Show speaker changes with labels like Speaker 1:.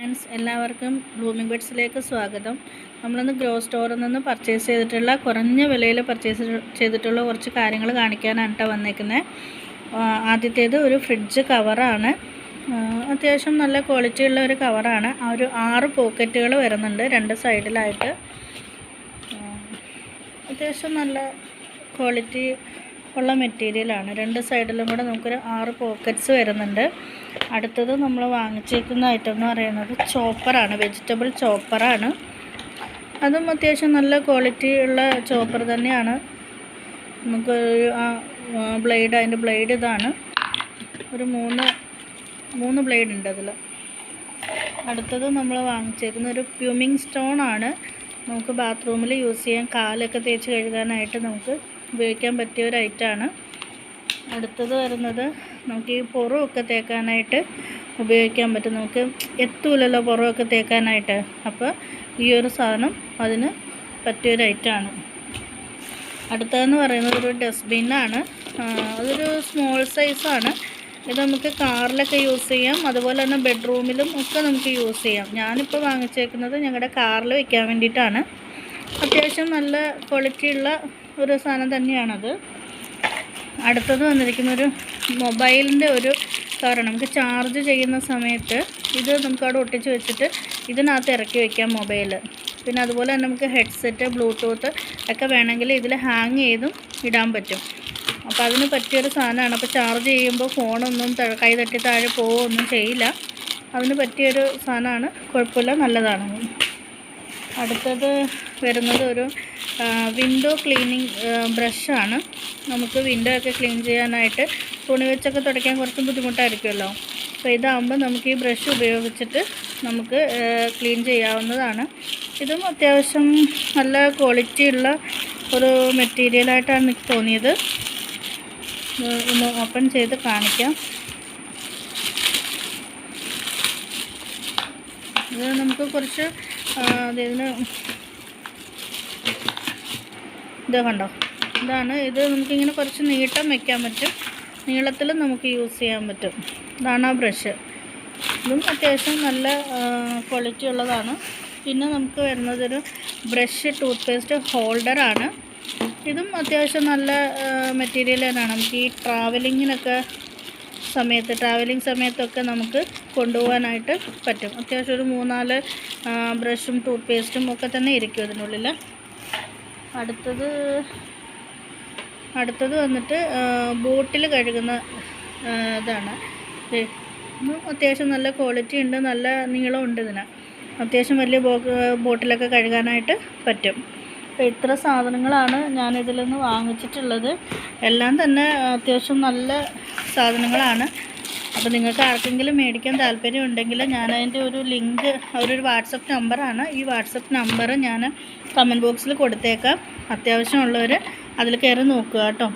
Speaker 1: Friends എല്ലാവർക്കും blooming ബെഡ്സിലേക്ക് സ്വാഗതം. നമ്മളിന്ന് ഗ്രോ സ്റ്റോറിൽ നിന്ന് പർച്ചേസ് ചെയ്തിട്ടുള്ള കുറഞ്ഞ വിലയിൽ പർച്ചേസ് ചെയ്തിട്ടുള്ള കുറച്ച് കാര്യങ്ങൾ കാണിക്കാനാണ് കേട്ടോ വന്നേക്കുന്നത് ആദ്യത്തേത് ഒരു ഫ്രിഡ്ജ് കവറാണ് അത്യാവശ്യം നല്ല ക്വാളിറ്റിയുള്ള ഒരു കവറാണ് ആ ഒരു ആറ് പോക്കറ്റുകൾ വരുന്നുണ്ട് രണ്ട് സൈഡിലായിട്ട് അത്യാവശ്യം നല്ല ക്വാളിറ്റി ഉള്ള മെറ്റീരിയലാണ് രണ്ട് സൈഡിലും കൂടെ നമുക്കൊരു ആറ് പോക്കറ്റ്സ് വരുന്നുണ്ട്. അടുത്തത് നമ്മൾ വാങ്ങിച്ചേക്കുന്ന ഐറ്റം എന്ന് പറയുന്നത് ചോപ്പറാണ് വെജിറ്റബിൾ ചോപ്പറാണ് അതും അത്യാവശ്യം നല്ല ക്വാളിറ്റി ഉള്ള ചോപ്പർ തന്നെയാണ്. നമുക്ക് ബ്ലേഡ് അതിന്റെ ബ്ലേഡ് ഇതാണ്. ഒരു മൂന്ന് മൂന്ന് ബ്ലേഡ് ഉണ്ട് അതിൽ അടുത്തത് നമ്മൾ വാങ്ങിച്ചേക്കുന്ന ഒരു പ്യൂമിങ് സ്റ്റോൺ ആണ്. നമുക്ക് ബാത്റൂമിൽ യൂസ് ചെയ്യാൻ കാലൊക്കെ തേച്ച് കഴുകാനായിട്ട് നമുക്ക് ഉപയോഗിക്കാൻ പറ്റിയ ഒരു ഐറ്റമാണ്. അടുത്തത് വരുന്നത് നമുക്ക് ഈ പുറമൊക്കെ തേക്കാനായിട്ട് ഉപയോഗിക്കാൻ പറ്റും. നമുക്ക് എത്തൂലല്ലോ പുറമൊക്കെ തേക്കാനായിട്ട്. അപ്പോൾ ഈ ഒരു സാധനം അതിന് പറ്റിയൊരു ഐറ്റമാണ്. അടുത്തതെന്ന് പറയുന്നത് ഒരു ഡസ്റ്റ്ബിന്നാണ് അതൊരു സ്മോൾ സൈസാണ്. ഇത് നമുക്ക് കാറിലൊക്കെ യൂസ് ചെയ്യാം. അതുപോലെ തന്നെ ബെഡ്റൂമിലും ഒക്കെ നമുക്ക് യൂസ് ചെയ്യാം. ഞാനിപ്പോൾ വാങ്ങിച്ചേക്കുന്നത് ഞങ്ങളുടെ കാറിൽ വയ്ക്കാൻ വേണ്ടിയിട്ടാണ്. അത്യാവശ്യം നല്ല ക്വാളിറ്റി ഉള്ള ഒരു സാധനം തന്നെയാണത്. അടുത്തത് വന്നിരിക്കുന്ന ഒരു മൊബൈലിന്റെ ഒരു കവറാണ് നമുക്ക് ചാർജ് ചെയ്യുന്ന സമയത്ത് ഇത് നമുക്ക് അവിടെ ഒട്ടിച്ച് വെച്ചിട്ട് ഇതിനകത്ത് ഇറക്കി വയ്ക്കാം മൊബൈൽ പിന്നെ അതുപോലെ തന്നെ നമുക്ക് ഹെഡ്സെറ്റ് ബ്ലൂടൂത്ത് ഒക്കെ വേണമെങ്കിൽ ഇതിൽ ഹാങ് ചെയ്തും ഇടാൻ പറ്റും. അപ്പോൾ അതിന് പറ്റിയൊരു സാധനമാണ്. അപ്പോൾ ചാർജ് ചെയ്യുമ്പോൾ ഫോണൊന്നും കൈ തട്ടി താഴെ പോവുകയൊന്നും ചെയ്യില്ല. അതിന് പറ്റിയൊരു സാധനമാണ്. കുഴപ്പമില്ല നല്ലതാണ്. അടുത്തത് വരുന്നത് ഒരു വിൻഡോ ക്ലീനിങ് ബ്രഷാണ് നമുക്ക് വിൻഡോ ഒക്കെ ക്ലീൻ ചെയ്യാനായിട്ട് തുണി വെച്ചൊക്കെ തുടയ്ക്കാൻ കുറച്ച് ബുദ്ധിമുട്ടായിരിക്കുമല്ലോ. അപ്പോൾ ഇതാകുമ്പോൾ നമുക്ക് ഈ ബ്രഷ് ഉപയോഗിച്ചിട്ട് നമുക്ക് ക്ലീൻ ചെയ്യാവുന്നതാണ്. ഇതും അത്യാവശ്യം നല്ല ക്വാളിറ്റി ഉള്ള ഒരു മെറ്റീരിയലായിട്ടാണ് എനിക്ക് തോന്നിയത്. ഒന്ന് ഓപ്പൺ ചെയ്ത് കാണിക്കാം. ഇത് നമുക്ക് കുറച്ച് ഇതിന് ഇത് കണ്ടോ? ഇതാണ്. ഇത് നമുക്കിങ്ങനെ കുറച്ച് നീട്ടം വയ്ക്കാൻ പറ്റും. നീളത്തിൽ നമുക്ക് യൂസ് ചെയ്യാൻ പറ്റും. ഇതാണ് ആ ബ്രഷ്. ഇതും അത്യാവശ്യം നല്ല ക്വാളിറ്റി ഉള്ളതാണ്. പിന്നെ നമുക്ക് വരുന്നതൊരു ബ്രഷ് ടൂത്ത് പേസ്റ്റ് ഹോൾഡറാണ് ഇതും അത്യാവശ്യം നല്ല മെറ്റീരിയൽ തന്നെയാണ്. നമുക്ക് ഈ ട്രാവലിങ്ങിനൊക്കെ സമയത്ത് ട്രാവലിംഗ് സമയത്തൊക്കെ നമുക്ക് കൊണ്ടുപോകാനായിട്ട് പറ്റും. അത്യാവശ്യം ഒരു മൂന്നാൽ ബ്രഷും ടൂത്ത് പേസ്റ്റും ഒക്കെ തന്നെ ഇരിക്കും ഇതിനുള്ളിൽ അടുത്തത് അടുത്തത് വന്നിട്ട് ബോട്ടിൽ കഴുകുന്ന ഇതാണ്. അത്യാവശ്യം നല്ല ക്വാളിറ്റി ഉണ്ട് നല്ല നീളമുണ്ട് ഇതിന്. അത്യാവശ്യം വലിയ ബോ ബോട്ടിലൊക്കെ കഴുകാനായിട്ട് പറ്റും. അപ്പോൾ ഇത്ര സാധനങ്ങളാണ് ഞാനിതിൽ നിന്ന് വാങ്ങിച്ചിട്ടുള്ളത്. എല്ലാം തന്നെ അത്യാവശ്യം നല്ല സാധനങ്ങളാണ്. അപ്പോൾ നിങ്ങൾക്ക് ആർക്കെങ്കിലും മേടിക്കാൻ താല്പര്യം ഉണ്ടെങ്കിൽ ഞാൻ അതിന്റെ ഒരു ലിങ്ക് ഒരു വാട്സപ്പ് നമ്പറാണ് ഈ വാട്സപ്പ് നമ്പർ ഞാൻ കമന്റ് ബോക്സിൽ കൊടുത്തേക്കാം. അത്യാവശ്യമുള്ളവർ അതിൽ കയറി നോക്കുക കേട്ടോ.